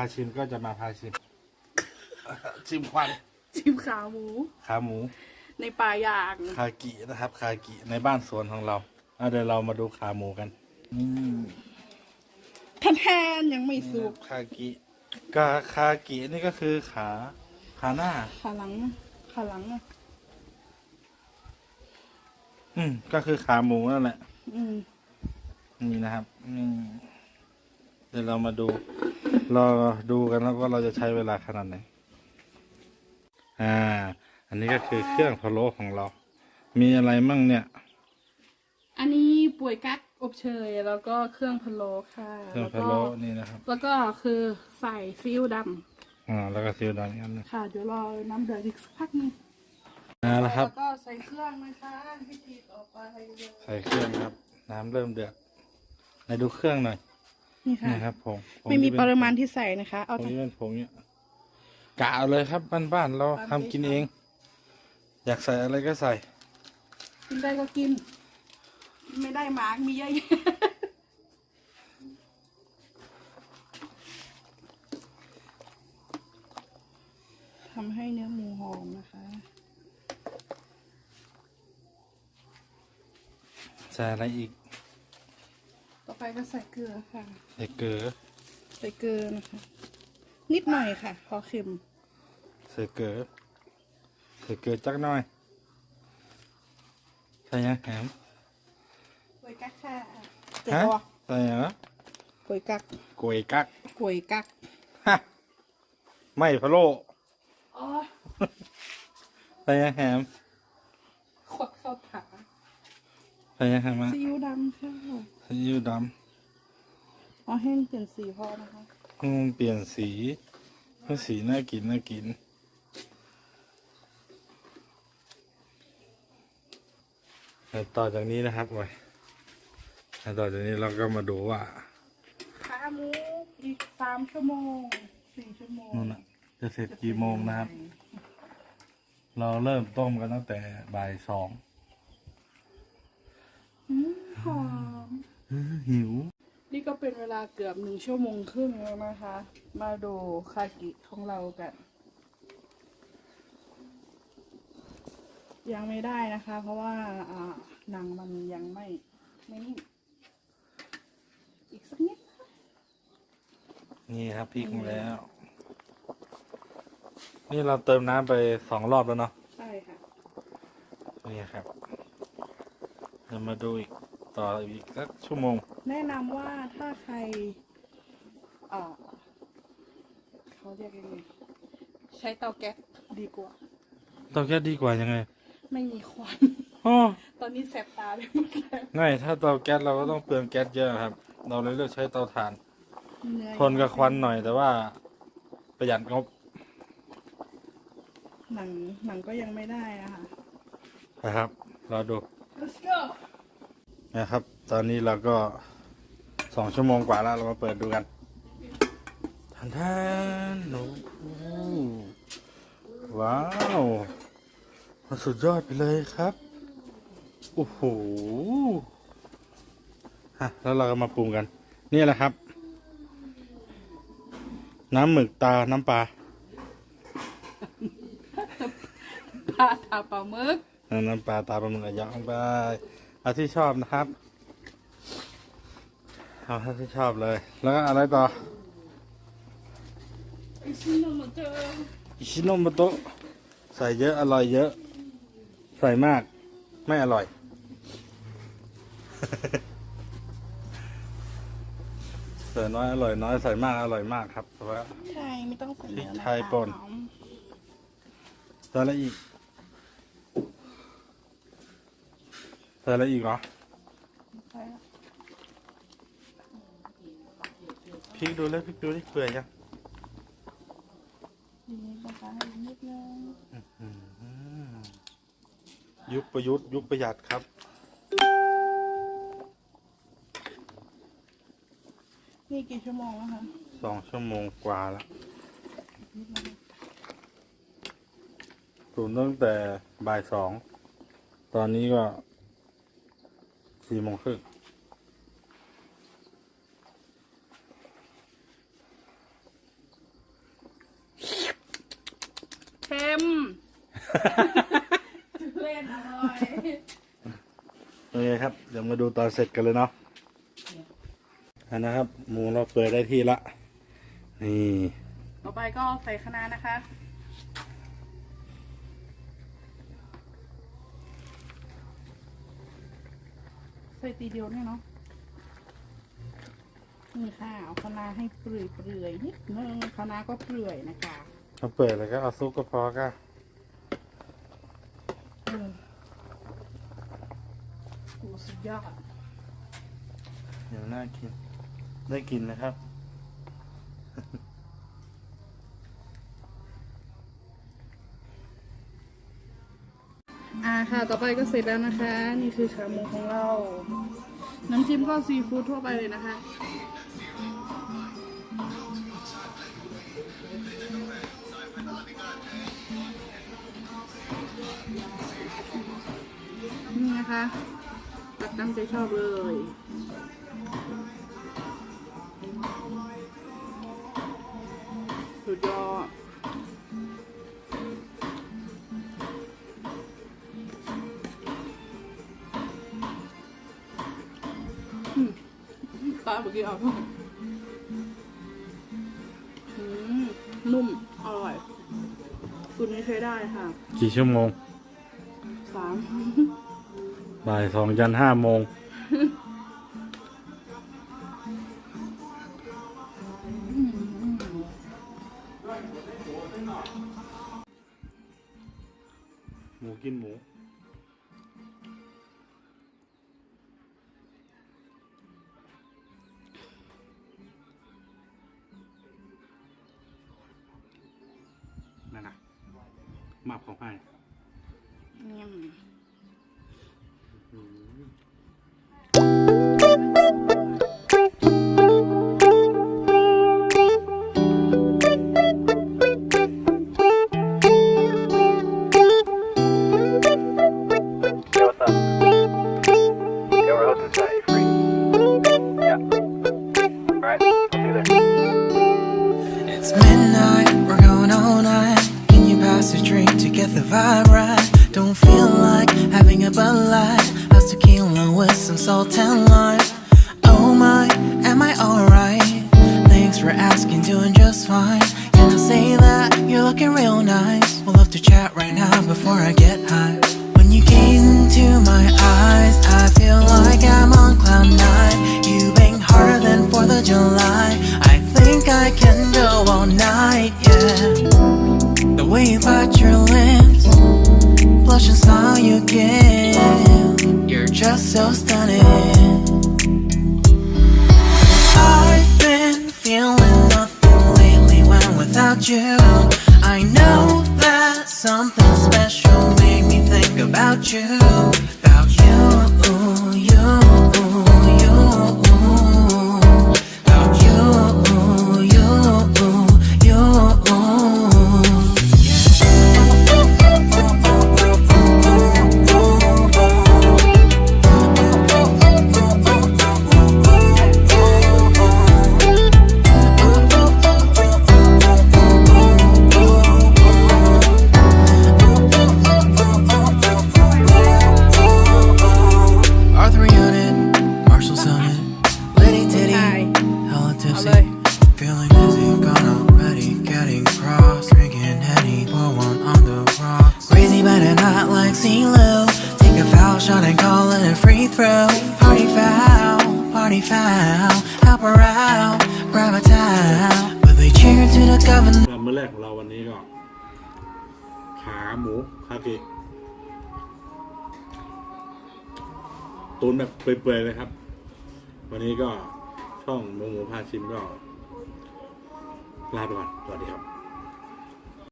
าชิมก็จะมาพาชิม ชิมควันชิมขาหมู ขาหมู ในป่าอย่างคากินะครับ คากิในบ้านสวนของเราอะเดี๋ยวเรามาดูขาหมูกันอืมแทนๆยังไม่สุกคากิกาคากินี่ก็คือขา ขาหน้า ขาหลังขาหลังอะอืม ก็คือขาหมูนั่นแหละ อืมนี่นะครับอืมเดี๋ยวเรามาดูเราดูกันนะว่าเราจะใช้เวลาขนาดไหน อ่า อันนี้ก็คือเครื่องพะโล้ของเรา มีอะไรมั่งเนี่ย อันนี้ป่วยกั๊กอบเชยแล้วก็เครื่องพะโล้ค่ะเครื่องแล้วพะก็โล้นี่นะครับ แล้วก็คือใส่ซีอิ๊วดอ่า แล้วก็ซีอิ๊วดำอีกอันหนึงำค่ะ เดี๋ยวรอน้ำเดือดอีกสักพักหนึงอ่าแล้วครับแล้วก็ใส่เครื่องนะคะวิธีต่อไปเลยใส่เครื่องครับ น้ำเริ่มเดือดไหนดูเครื่องหน่อย นี่ค่ะนี่ครับผงผงไม่มีที่เป็นปริมาณที่ใส่นะคะ ผเอางแต่ที่เป็นผงเนี่ยกะเอาเลยครับบ้านๆเราตามทำที่กินเอง อยากใส่อะไรก็ใส่ กินได้ก็กิน ไม่ได้หมากมีเยอะแยะทำให้เนื้อหมูหอมนะคะ ใส่อะไรอีกต่อไป ก็ใส่เกลือค่ะ ใส่เกลือ ใส่เกลือนะคะ นิดหน่อยค่ะ พอเค็ม ใส่เกลือ ใส่เกลือจักหน่อย ใส่ยังแหมกวยกักค่ะเจ็บฮะปะใส่ยังนะกวยกักกวยกักกวยกักฮะไม่พะโล้อ๋อใส่ยังแหมขวดเข้าถาใส่ยังแหมมาซีอิ๊วดำค่ะ ซีอิ๊วดเอาให้มันเปลี่ยนสีพอนะคะำอืมเปลี่ยนสีเพื่อสีน่ากินน่ากินแล้วต่อจากนี้นะครับไว้ยแล้วต่อจากนี้เราก็มาดูว่า ขาหมูอีกสามชั่วโมงสี่ชั่วโมงนู่นน่ะจะเสร็จกี่โมงนะครับ เราเริ่มต้มกันตั้งแต่บ่ายสองอืมหอม หิว นี่ก็เป็นเวลาเกือบหนึ่งชั่วโมงครึ่งแล้วนะคะ มาดูคากิของเรากัน ยังไม่ได้นะคะ เพราะว่าอ่าหนังมันยังไม่ไม่นิ่มอีกสักนิด นี่ครับพริกมาแล้ว นี่เราเติมน้ำไปสองรอบแล้วเนาะ ใช่ค่ะ นี่ครับเรามาดูอีก ต่ออีกสักชั่วโมง แนะนำว่าถ้าใครเอ่อเขาเรียกยังไงใช้เตาแก๊สดีกว่า เตาแก๊สดีกว่ายังไงไม่มีควัน อ๋อตอนนี้แสบตาไปหมดแล้วง่ายถ้าเตาแก๊สเราก็ต้องเปลืองแก๊สเยอะครับ เราเลยเลือกใช้เตาถ่านเนื้อทนกับควันหน่อยแต่ว่าประหยัดงบหนังหนังก็ยังไม่ได้นะคะนะครับรอดู let's go นะครับ ตอนนี้เราก็สองชั่วโมงกว่าแล้วเรามาเปิดดูกันทันทันโอ้โหว้าวมันสุดยอดไปเลยครับ โอ้โหฮะแล้วเราก็มาปรุงกัน นี่แหละครับ น้ำหมึกตาน้ำปลาปลาตาปลาหมึกน้ำปลาตาปลาหมึกอะยองไป เอาที่ชอบนะครับ เอาที่ชอบเลย แล้วก็อะไรต่อไอชิโนโมเตอร์อิชิโนโมโตะใส่เยอะอร่อยเยอะ ใส่มาก ไม่อร่อย ใส่น้อยอร่อยน้อยใส่มากอร่อยมากครับแต่ว่า ใช่ไม่ต้องใส่เนื้อพริกนะไทยป่นหอมใส่อะไรอีก ส่อะไรอีกเหรอใส่ละพริกดูเลยพริกดูดิเปื่อยยังดีนะคะอีกนิดนึงยุคประยุทธ์ยุคประหยัดครับ นี่กี่ชั่วโมงแล้วคะสองชั่วโมงกว่าแล้วตุ๋นตั้งแต่บ่ายสอง ตอนนี้ก็ สี่โมงครึ่งเค็มเล่นอร่อยโอเคครับ เดี๋ยวมาดูตอนเสร็จกันเลยเนาะอันนะครับ หมูเราเปิดได้ที่ละ นี่ ต่อไปก็ใส่คะน้านะคะ ใส่ตีเดียวเนี่ยเนาะนี่ค่ะเอาคะน้าให้เปรื่อยเปรื่อยๆนิดนึงคะน้าก็เปรื่อยนะคะเราเปิดแล้วก็เอาซุปก็พอก็เออโอ้สุดยอดเดี๋ยวน่ากินได้กินนะครับ อ่า ค่ะ ต่อไปก็เสร็จแล้วนะคะ นี่คือขาหมูของเรา น้ำจิ้มก็ซีฟู้ดทั่วไปเลยนะคะนี่นะคะตักตามใจชอบเลย สุดยอด ตาเมื่อกี้เอาอืมนุ่ม อร่อยสูตรนี้ใช้ได้ค่ะกี่ชั่วโมงสามบ่ายสองยันห้าโมง หมูกินหมู vibe right? Don't feel like having a Bud Light. How's tequila with some salt and lime? Oh my, am I alright? Thanks for asking, doing just fine. Can I say that you're looking real nice? We'll love to chat right now before I get high. When you gaze into my eyes, I feel like I'm on cloud nine. You bang harder than 4th of July. I think I can go all night, yeah. The way you bite your blush and smile you give. You're just so stunning. I've been feeling nothing lately when without you. I know that something special made me think. About you, a free throw. Party foul, party foul, help her out, grab a towel. But they cheer to the governor. สำหรับมื้อแรกของเราวันนี้ก็ ขาหมูคาเกะตุนแบบเปื่อยๆเลยครับ วันนี้ก็ช่องหมูหมูพาชิมก็ลาไปก่อน สวัสดีครับ